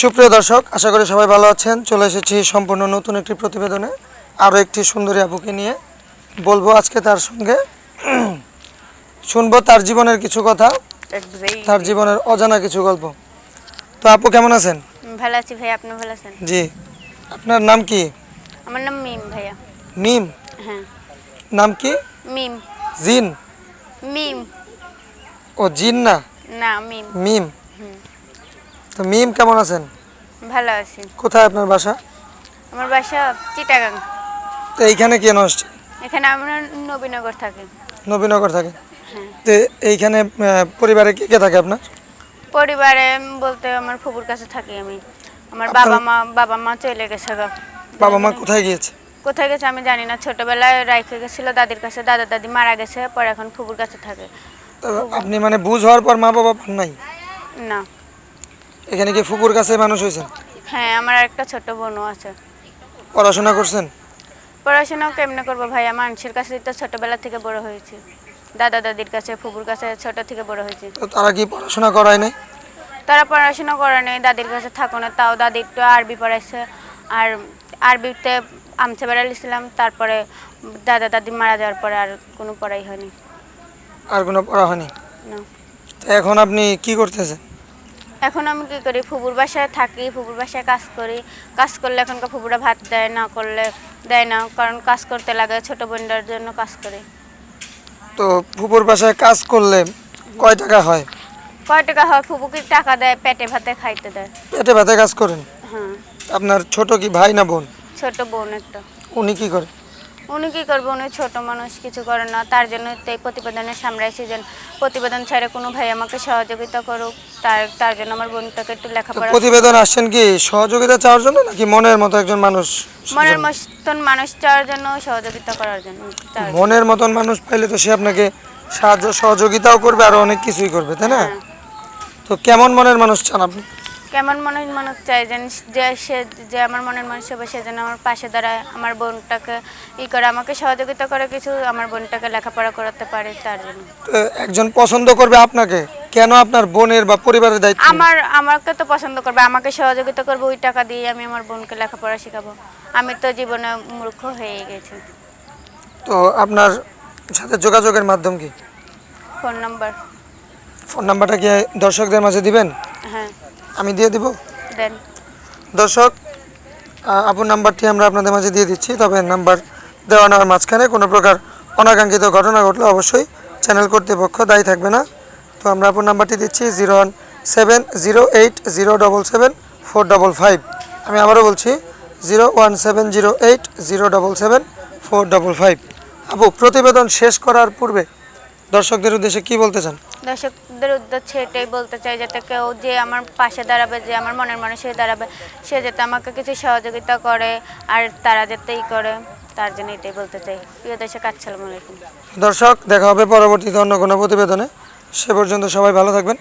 সুপ্রিয় দর্শক আশা করি সবাই ভালো আছেন। চলে এসেছি সম্পূর্ণ নতুন একটি প্রতিবেদনে। আরও একটি সুন্দরী আপুকে নিয়ে বলব আজকে তার সঙ্গে। শুনব তার জীবনের কিছু কথা তার জীবনের অজানা কিছু গল্প। তো আপু কেমন আছেন? ভালো আছি ভাইয়া আপনি ভালো আছেন? জি। আপনার নাম কি? আমার নাম মিম ভাইয়া। মিম? হ্যাঁ। নাম কি? মিম। জিন? মিম। ও জিন না? না মিম। মিম। তো মিম কেমন আছেন? ভালো আছি। কোথায় আপনার বাসা? আমার বাসা চিটাগাং। তো এইখানে কেন আসছে এখানে আমরা নবীনগর থাকি। নবীনগর থাকে হ্যাঁ। তো এইখানে পরিবারে কে কে থাকে আপনার? পরিবারে বলতে আমার ফুপুর কাছে থাকি আমি। আমার বাবা মা বাবা মা চলে গেছে গা। বাবা মা কোথায় গিয়েছে? কোথায় গেছে আমি জানি না। ছোটবেলায় রাইখে গেছিল দাদির কাছে দাদা দাদি মারা গেছে পরে এখন ফুপুর কাছে থাকে। তো আপনি মানে বুঝ হওয়ার পর মা বাবা পান নাই? না। এখানে কি ফুপুর কাছে মানুষ হয়েছেন হ্যাঁ আমার একটা ছোট বোনও আছে। পড়াশোনা করছেন? পড়াশোনাও কেমনে করব ভাইয়া মানুষের কাছে তো ছোটবেলা থেকে বড় হয়েছে। দাদা দাদির কাছে ফুপুর কাছে ছোট থেকে বড় হয়েছে। তো তারা কি পড়াশোনা করায় নাই? তারা পড়াশোনা করে নেই দাদির কাছে থাকো না। তাও দাদি একটু আরবি পড়াইছে। আর আরবিতে আমছে বেড়ালিছিলাম তারপরে দাদা দাদি মারা যাওয়ার পরে আর কোনো পড়াই হয়নি। আর কোনো পড়া হয়নি? না। তো এখন আপনি কি করতেছেন? এখন আমি কী করি? ফুপুর বাসায় থাকি ফুপুর বাসায় কাজ করি। কাজ করলে এখনকার ফুপুরা ভাত দেয় না করলে দেয় না কারণ কাজ করতে লাগে ছোট বোনটার জন্য কাজ করে। তো ফুপুর বাসায় কাজ করলে কয় টাকা হয়? কয় টাকা হয়? ফুপুকে টাকা দেয়? পেটে ভাতে খাইতে দেয়। পেটে ভাতে কাজ করেন? হ্যাঁ। আপনার ছোট কি ভাই না বোন? ছোট বোন একটা। উনি কি করে? উনি কি করব? উনি ছোট মানুষ কিছু করে না। তার জন্য তো এই প্রতিবেদনের সামলাইছি যে প্রতিবেদন ছাড়া কোনো ভাই আমাকে সহযোগিতা করুক তার তার জন্য আমার বোনটাকে একটু লেখাপড়া প্রতিবেদন আসছেন কি সহযোগিতা চাওয়ার জন্য নাকি মনের মতো একজন মানুষ মনের মতন মানুষ চাওয়ার জন্য সহযোগিতা করার জন্য। মনের মতন মানুষ পাইলে তো সে আপনাকে সাহায্য সহযোগিতাও করবে আর অনেক কিছুই করবে তাই না? হ্যাঁ। তো কেমন মনের মানুষ চান আপনি? কেমন মনের মানুষ চাই যেন যে সে যে আমার মনের মানুষ হবে সে যেন আমার পাশে দাঁড়ায় আমার বোনটাকে ই করে আমাকে সহযোগিতা করে কিছু আমার বোনটাকে লেখাপড়া করাতে পারে তার জন্য। তো একজন পছন্দ করবে আপনাকে? কেন আপনার বোনের বা পরিবারের দায়িত্ব? আমার আমাকে তো পছন্দ করবে আমাকে সহযোগিতা করবে ওই টাকা দিয়ে আমি আমার বোনকে লেখাপড়া শেখাবো। আমি তো জীবনে মূর্খ হয়ে গেছি। তো আপনার সাথে যোগাযোগের মাধ্যম কি? Phone number. ফোন নাম্বারটা কি দর্শকদের মাঝে দিবেন? হ্যাঁ। আমি দিয়ে দিব? দেন। দর্শক আপুর নাম্বারটি আমরা আপনাদের মাঝে দিয়ে দিচ্ছি তবে নাম্বার দেওয়া নেওয়ার মাঝখানে কোনো প্রকার অনাকাঙ্ক্ষিত ঘটনা ঘটলে অবশ্যই চ্যানেল কর্তৃপক্ষ দায়ী থাকবে না। তো আমরা আপুর নাম্বারটি দিচ্ছি zero one seven zero eight zero double seven four double five. আমি আবারও বলছি zero one seven zero eight zero double seven four double five. আপু প্রতিবেদন শেষ করার পূর্বে দর্শকদের উদ্দেশ্যে কি বলতে চান? দর্শকদের উদ্দেশ্যে এটাই বলতে চাই যাতে কেউ যে আমার পাশে দাঁড়াবে যে আমার মনের মানুষে দাঁড়াবে সে যাতে আমাকে কিছু সহযোগিতা করে আর তারা যাতে ই করে তার জন্য এটাই বলতে চাই। প্রিয় দর্শক আসসালামু আলাইকুম। দর্শক দেখা হবে পরবর্তীতে অন্য কোনো প্রতিবেদনে। সে পর্যন্ত সবাই ভালো থাকবেন।